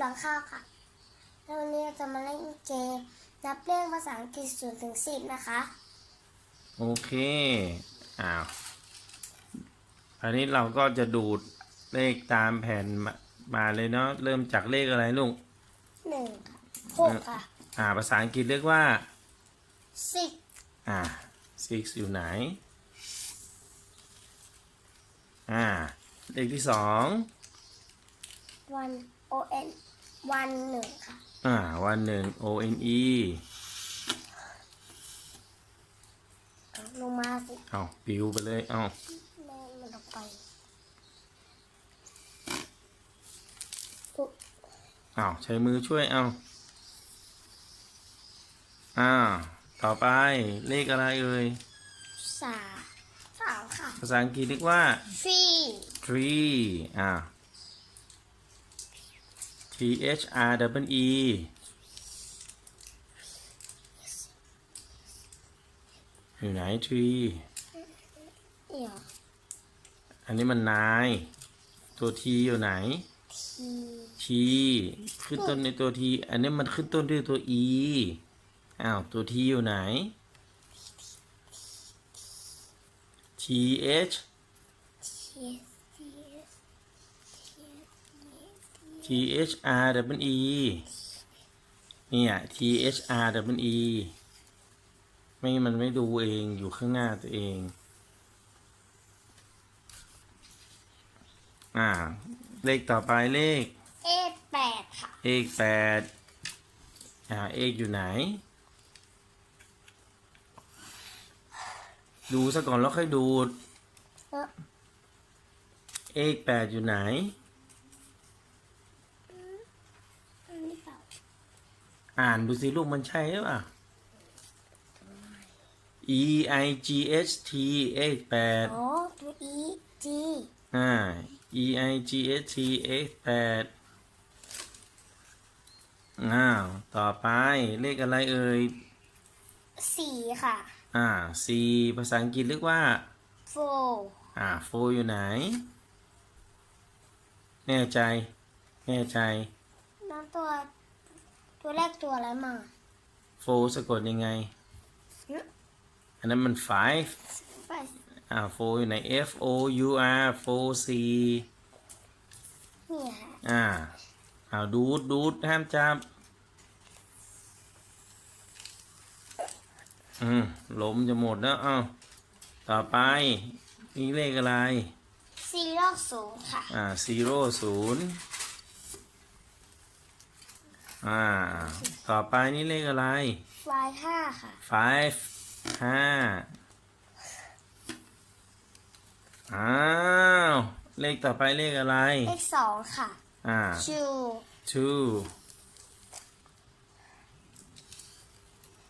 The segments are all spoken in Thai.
หลังข้าวค่ะแล้ววันนี้เราจะมาเล่นเกมนับเลขภาษาอังกฤษศูนย์ถึงสิบนะคะ โอเค อ้าวอันนี้เราก็จะดูดเลขตามแผ่นมามาเลยเนาะ เริ่มจากเลขอะไรลูกหนึ่งค่ะหกค่ะอ่า ภาษาอังกฤษเรียกว่า สิบอ่า six อยู่ไหน อ่า เลขที่สอง วันโอเอ็นวันหนึ่งค่ะ อ่า วันหนึ่ง O N E เอาลงมาสิเอาปิวไปเลย เอาแม่มันออกไปอุ๊ยเอาใช้มือช่วย เอาอ่า ต่อไปเลขอะไรเอ่ย สามสามค่ะ ภาษาอังกฤษเรียกว่า three tree อ่า T H R W E อยู่ไหน tree เอี่ยวอันนี้มันนาย ตัว T อยู่ไหนที T ขึ้นต้นในตัว T อันนี้มันขึ้นต้นด้วยตัว E อ้าว ตัว T อยู่ไหน T H ที T H R W E เนี่ย T H R W E ไม่มันไม่ดูเองอยู่ข้างหน้าตัวเอง อ่า เลขต่อไปเลข เอแปดค่ะ เอกแปดอ่า เอกอยู่ไหน ดูซะก่อนแล้วค่อยดูด เออเอกแปดอยู่ไหน อันนี้เปล่า อ่านดูสิลูกมันใช่หรือเปล่า E I G H T เอกแปดอ๋อตัวอีจีอ่า E I G H T เอกแปดอ้าว ต่อไปเลขอะไรเอ่ยสี่ค่ะ อ่า C ภาษาอังกฤษเรียกว่า four อ่าโฟอยู่ไหน แน่ใจ แน่ใจน้ำตัว ตัวแรกตัวอะไรมาโฟสะกดยังไงหึอันนั้นมัน five ไปอ่าโฟอยู่ไหน F O U R โฟ C เนี่ยค่ะอ่าเอาดูดดูดห้ามจับ อืมลมจะหมดแล้วเอาต่อไปนี่เลขอะไร ซีโรอศูนย์ค่ะ อ่า zero ศูนย์ อ่า ต่อไปนี่เลขอะไร ไฟห้าค่ะ five ห้าอ้าว เลขต่อไปเลขอะไร เลขสองค่ะ อ่า two two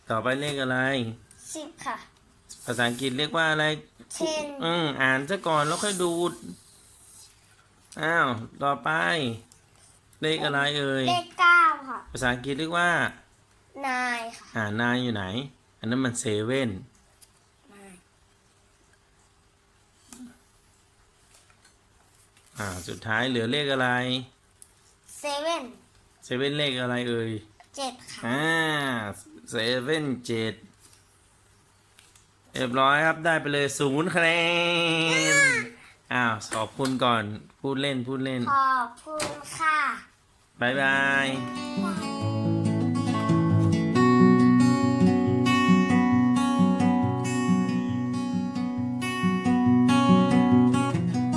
ต่อไปเลขอะไรสิบค่ะ ภาษาอังกฤษเรียกว่าอะไร ten อืมอ่านซะก่อนแล้วค่อยดูด อ้าว ต่อไป เลขอะไรเอ่ย เลขเก้า ค่ะ ภาษาอังกฤษเรียกว่า nine ค่ะอ่านายอยู่ไหน อันนั้นมันเซเว่น nine อ่า สุดท้ายเหลือเลขอะไร seven เซเว่นเลขอะไรเอ่ย เจ็ดค่ะ อ่าเซเว่นเจ็ดเรียบร้อยครับได้ไปเลยศูนย์คะแนนอ้าวขอบคุณก่อน พูดเล่นพูดเล่น ขอบคุณค่ะ 拜拜。